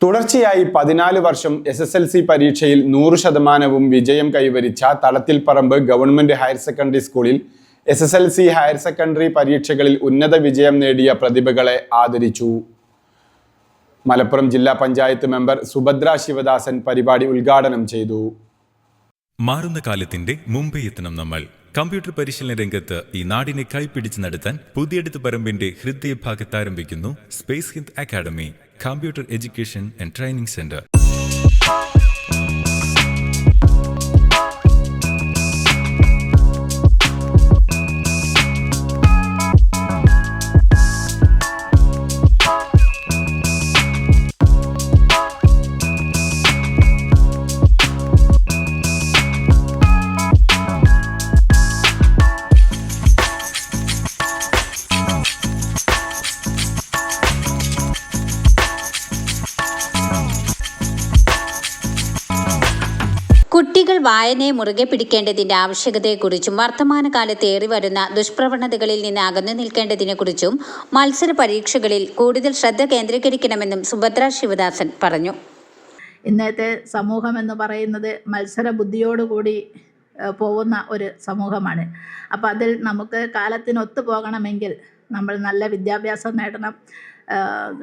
തുടർച്ചയായി പതിനാല് വർഷം എസ് എസ് എൽ സി പരീക്ഷയിൽ നൂറ് ശതമാനവും വിജയം കൈവരിച്ച തളത്തിൽപ്പറമ്പ് ഗവൺമെന്റ് ഹയർ സെക്കൻഡറി സ്കൂളിൽ S S L C higher secondary പരീക്ഷകളിൽ ഉന്നത വിജയം നേടിയ പ്രതിഭകളെ ആദരിച്ചു. മലപ്പുറം ജില്ലാ പഞ്ചായത്ത് മെമ്പർ സുഭദ്ര ശിവദാസൻ പരിപാടി ഉദ്ഘാടനം ചെയ്തു. മാറുന്ന കാലത്തിന്റെ മുമ്പേ എത്തണം നമ്മൾ. കമ്പ്യൂട്ടർ പരിശീലന രംഗത്ത് ഈ നാടിനെ കൈപിടിച്ച് നടത്താൻ പുതിയെടുത്ത് പറമ്പിന്റെ ഹൃദയഭാഗത്ത് ആരംഭിക്കുന്നു space Hind academy. Computer Education and Training Center. കുട്ടികൾ വായനയെ മുറുകെ പിടിക്കേണ്ടതിന്റെ ആവശ്യകതയെക്കുറിച്ചും വർത്തമാനകാലത്ത് ഏറി വരുന്ന ദുഷ്പ്രവണതകളിൽ നിന്ന് അകന്നു നിൽക്കേണ്ടതിനെക്കുറിച്ചും മത്സര പരീക്ഷകളിൽ കൂടുതൽ ശ്രദ്ധ കേന്ദ്രീകരിക്കണമെന്നും സുഭദ്ര ശിവദാസൻ പറഞ്ഞു. ഇന്നത്തെ സമൂഹം എന്ന് പറയുന്നത് മത്സര ബുദ്ധിയോടുകൂടി പോകുന്ന ഒരു സമൂഹമാണ്. അപ്പോൾ അതിൽ നമുക്ക് കാലത്തിനൊത്തു പോകണമെങ്കിൽ നമ്മൾ നല്ല വിദ്യാഭ്യാസം നേടണം.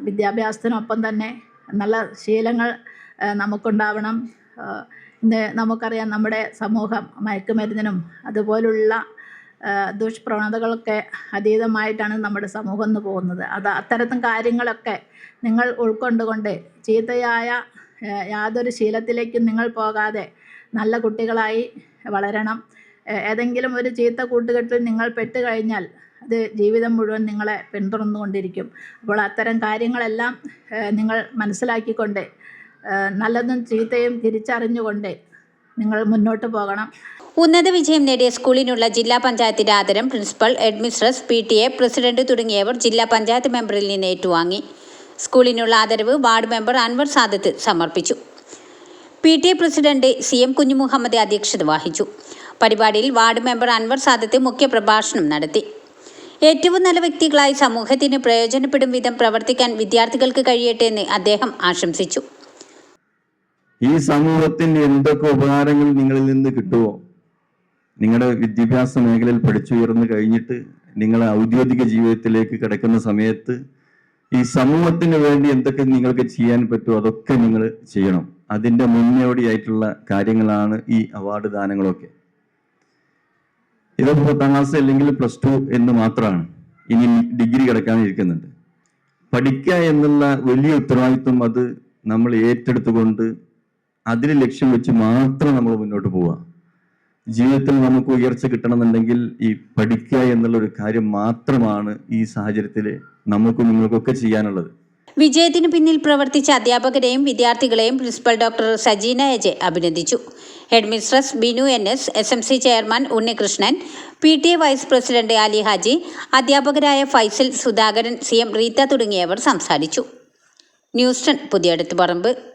വിദ്യാഭ്യാസത്തിനൊപ്പം തന്നെ നല്ല ശീലങ്ങൾ നമുക്കുണ്ടാവണം. നമുക്കറിയാം നമ്മുടെ സമൂഹം മയക്കുമരുന്നിനും അതുപോലുള്ള ദുഷ്പ്രവണതകളൊക്കെ അതീതമായിട്ടാണ് നമ്മുടെ സമൂഹം എന്ന് പോകുന്നത്. അത് അത്തരത്തും കാര്യങ്ങളൊക്കെ നിങ്ങൾ ഉൾക്കൊണ്ടുകൊണ്ട് ചീത്തയായ യാതൊരു ശീലത്തിലേക്കും നിങ്ങൾ പോകാതെ നല്ല കുട്ടികളായി വളരണം. ഏതെങ്കിലും ഒരു ചീത്ത കൂട്ടുകെട്ടിൽ നിങ്ങൾ പെട്ട് കഴിഞ്ഞാൽ അത് ജീവിതം മുഴുവൻ നിങ്ങളെ പിന്തുടർന്നുകൊണ്ടിരിക്കും. അപ്പോൾ അത്തരം കാര്യങ്ങളെല്ലാം നിങ്ങൾ മനസ്സിലാക്കിക്കൊണ്ട് നല്ലതും ചീത്തയും തിരിച്ചറിഞ്ഞുകൊണ്ട് നിങ്ങൾ മുന്നോട്ട് പോകണം. ഉന്നത വിജയം നേടിയ സ്കൂളിനുള്ള ജില്ലാ പഞ്ചായത്തിന്റെ ആദരം principal administrators P T A president തുടങ്ങിയവർ ജില്ലാ പഞ്ചായത്ത് മെമ്പറിൽ നിന്ന് ഏറ്റുവാങ്ങി. സ്കൂളിനുള്ള ആദരവ് വാർഡ് മെമ്പർ അൻവർ സാദത്ത് സമർപ്പിച്ചു. P T A president C M Kunjumuhammad അധ്യക്ഷത വഹിച്ചു. പരിപാടിയിൽ വാർഡ് മെമ്പർ അൻവർ സാദത്ത് മുഖ്യപ്രഭാഷണം നടത്തി. ഏറ്റവും നല്ല വ്യക്തികളായി സമൂഹത്തിന് പ്രയോജനപ്പെടും വിധം പ്രവർത്തിക്കാൻ വിദ്യാർത്ഥികൾക്ക് കഴിയട്ടെ എന്ന് അദ്ദേഹം ആശംസിച്ചു. ഈ സമൂഹത്തിന് എന്തൊക്കെ ഉപകാരങ്ങൾ നിങ്ങളിൽ നിന്ന് കിട്ടുമോ നിങ്ങളുടെ വിദ്യാഭ്യാസ മേഖലയിൽ പഠിച്ചുയർന്നു കഴിഞ്ഞിട്ട് നിങ്ങളെ ഔദ്യോഗിക ജീവിതത്തിലേക്ക് കിടക്കുന്ന സമയത്ത് ഈ സമൂഹത്തിന് വേണ്ടി എന്തൊക്കെ നിങ്ങൾക്ക് ചെയ്യാൻ പറ്റുമോ അതൊക്കെ നിങ്ങൾ ചെയ്യണം. അതിന്റെ മുന്നോടിയായിട്ടുള്ള കാര്യങ്ങളാണ് ഈ അവാർഡ് ദാനങ്ങളൊക്കെ. ഇതൊക്കെ പത്താം ക്ലാസ് അല്ലെങ്കിൽ പ്ലസ് ടു എന്ന് മാത്രമാണ്. ഇനി ഡിഗ്രി കിടക്കാനിരിക്കുന്നുണ്ട് പഠിക്കുക എന്നുള്ള വലിയ ഉത്തരവാദിത്വം അത് നമ്മൾ ഏറ്റെടുത്തുകൊണ്ട് അതിന് ലക്ഷ്യം വെച്ച് മാത്രം നമ്മൾ മുന്നോട്ട് പോവുക. ജീവിതത്തിൽ നമുക്ക് ഉയർച്ച കിട്ടണമെന്നുണ്ടെങ്കിൽ ഈ പഠിക്കുക എന്നുള്ള ഒരു കാര്യം മാത്രമാണ് ഈ സാഹചര്യത്തിൽ നമുക്കും നിങ്ങൾക്കൊക്കെ ചെയ്യാനുള്ളത്. വിജയത്തിന് പിന്നിൽ പ്രവർത്തിച്ച അധ്യാപകരെയും വിദ്യാർത്ഥികളെയും principal doctor Sajeena A J അഭിനന്ദിച്ചു. Headmistress Binu N S S M C chairman Unnikrishnan P T A vice president Ali Haji അധ്യാപകരായ ഫൈസൽ സുധാകരൻ സി എം റീത്ത തുടങ്ങിയവർ സംസാരിച്ചു. ന്യൂസ്റ്റൺ പുതിയടത്ത് പറമ്പ്